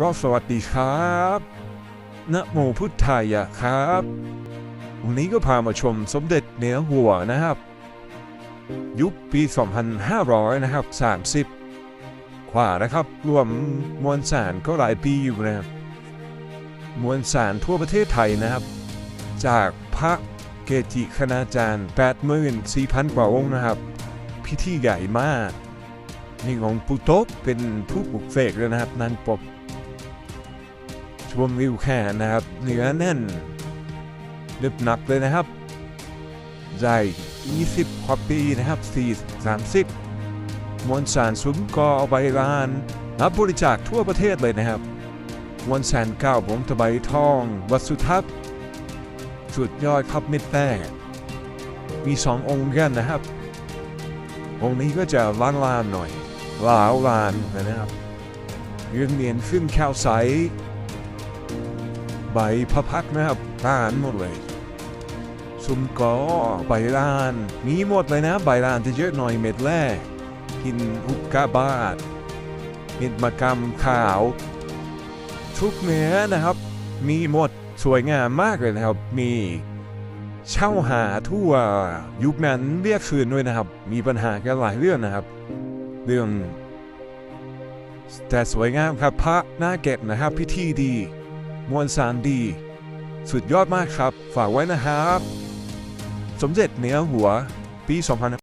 ก็สวัสดีครับนะโมพุทธายะครับวันนี้ก็พามาชมสมเด็จเหนือหัวนะครับ ยุคปี 2500 นะครับ 30กว่านะครับ รวมมวลสารก็หลายปีอยู่นะครับ มวลสารทั่วประเทศไทยนะครับ จากพระเกจิคณาจารย์ 84,000 กว่าองค์นะครับ พิธีใหญ่มากนี่ของปุโตะเป็นผู้ปลุกเสกเลยนะครับนางปก ชมวิวแค่นะครับเนื้อแน่นลึบหนักเลยนะครับใหญ่20กว่าปีนะครับ4 30 มวลสารซุ้มกอเอาใบลานรับบริจาคทั่วประเทศเลยนะครับมวลสารเก้าผมตะไบทอง วัดสุทัศน์สุดยอดครับมิตรแต้มีสององค์กันนะครับ องค์นี้ก็จะล้านลานๆหน่อยลาวลานนะครับเรียงเนียนขึ้นข้าวใส ใบพระพักนะครับทานหมดเลยซุมกอใบลาน มีหมดเลยนะ ใบลานจะเยอะหน่อยเม็ดแรกกินอุกกาบาตเม็ดมะกำขาว ทุกเนื้อนะครับ มีหมดสวยงามมากเลยนะครับ มีเช่าหาทั่วยุคนั้นเรียกคืนด้วยนะครับ มีปัญหากันหลายเรื่องนะครับ เรื่องแต่สวยงามครับพระหน้าเก็บนะครับพิธีดี มวลสารดี สุดยอดมากครับ ฝากไว้นะครับ สมเด็จเหนือหัว ปี 2000